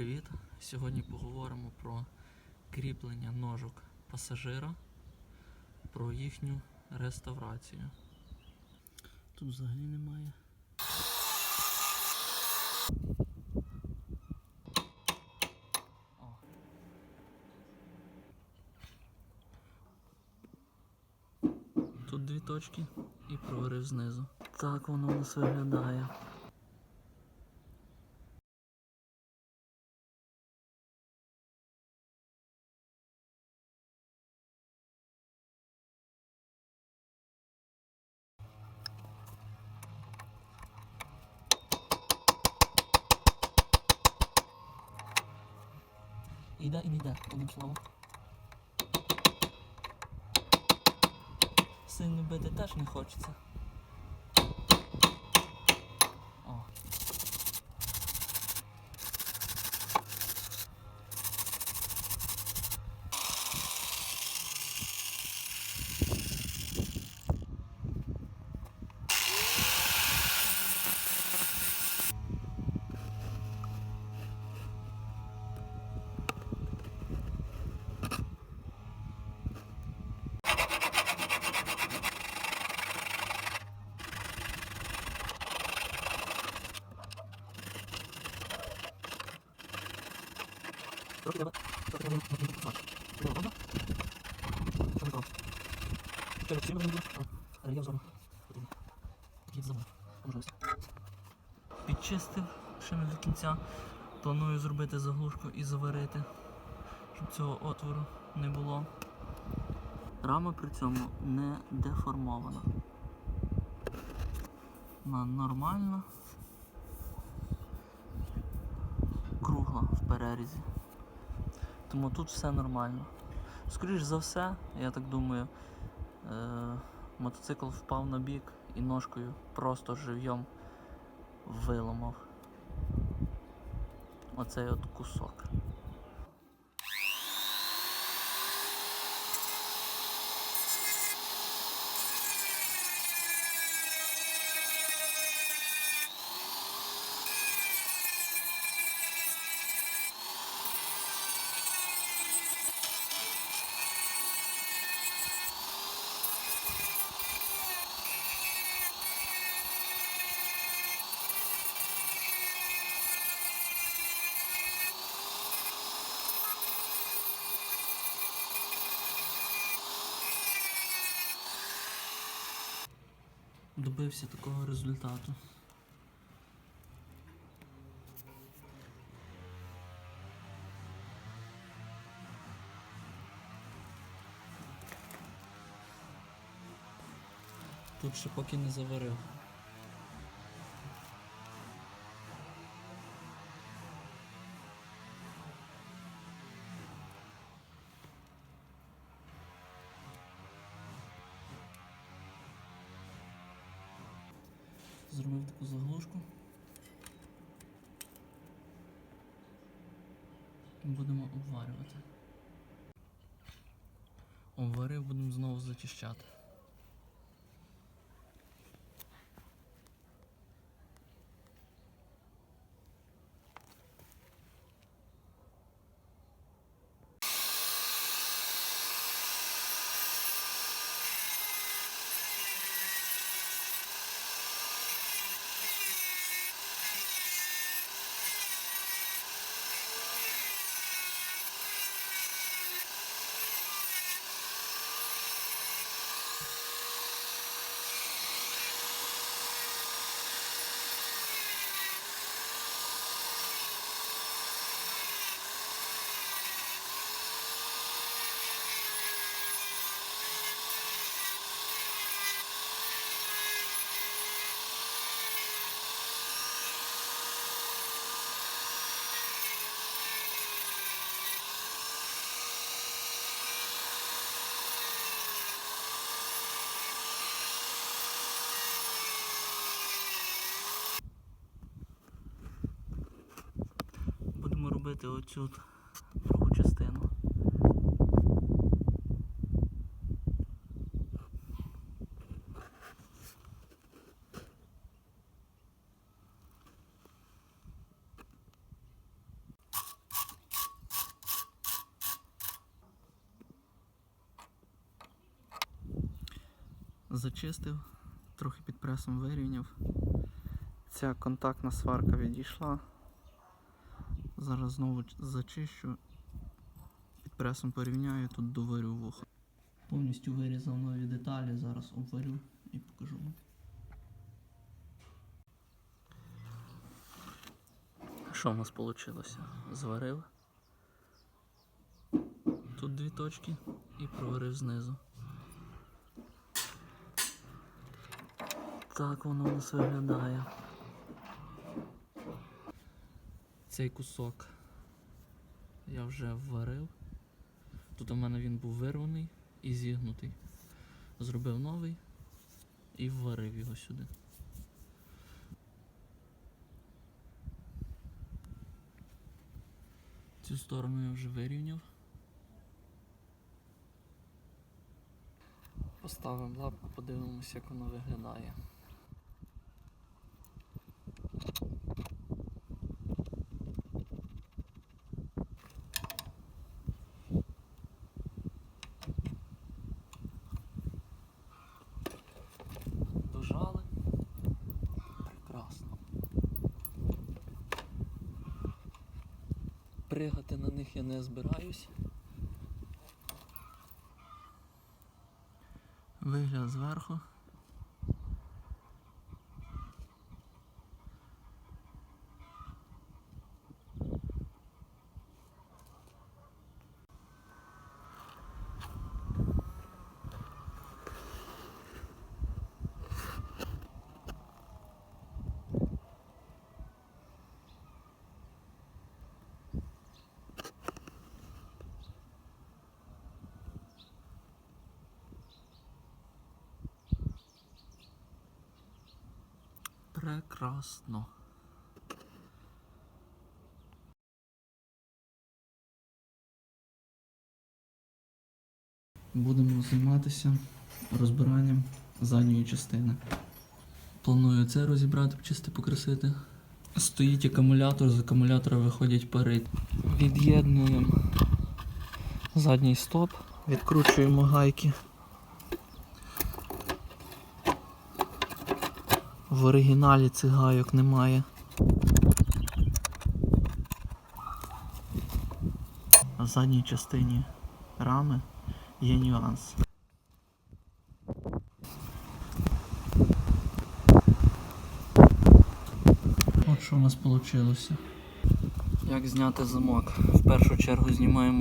привіт! Сьогодні поговоримо про кріплення ножок пасажира, про їхню реставрацію. Тут взагалі немає. Тут дві точки і прорив знизу. Так воно у нас виглядає. Іде і да, одним словом. Сильно бити теж не хочеться. Трохи треба. Трохи треба. Підчистив ще не до кінця. Планую зробити заглушку і заварити, щоб цього отвору не було. Рама при цьому не деформована. Вона нормальна. Кругла в перерізі. Тому тут все нормально. Скоріш за все, я так думаю, е- мотоцикл впав на бік і ножкою просто живйом виламав оцей от кусок. Добився такого результату. Тут ще поки не заварив. Зробив таку заглушку. Будемо обварювати. Обварив, будемо знову зачищати. зробити оцю другу частину. Зачистив, трохи під пресом вирівняв. Ця контактна сварка відійшла. Зараз знову зачищу. Під пресом порівняю, тут доварю вухо. Повністю вирізав нові деталі, зараз обварю і покажу вам. Що в нас вийшло? Зварив. Тут дві точки і проварив знизу. Так воно у нас виглядає. Цей кусок я вже вварив. Тут у мене він був вирваний і зігнутий. Зробив новий і вварив його сюди. Цю сторону я вже вирівняв. Поставимо лапку, подивимося, як воно виглядає. Дожали. Прекрасно. Пригати на них я не збираюсь. Вигляд зверху. Прекрасно. Будемо займатися розбиранням задньої частини. Планую це розібрати, чисто покрасити. Стоїть акумулятор, з акумулятора виходять пари. Від'єднуємо задній стоп, відкручуємо гайки. В оригіналі цих гайок немає. В задній частині рами є нюанс. От що у нас вийшло. Як зняти замок? В першу чергу знімаємо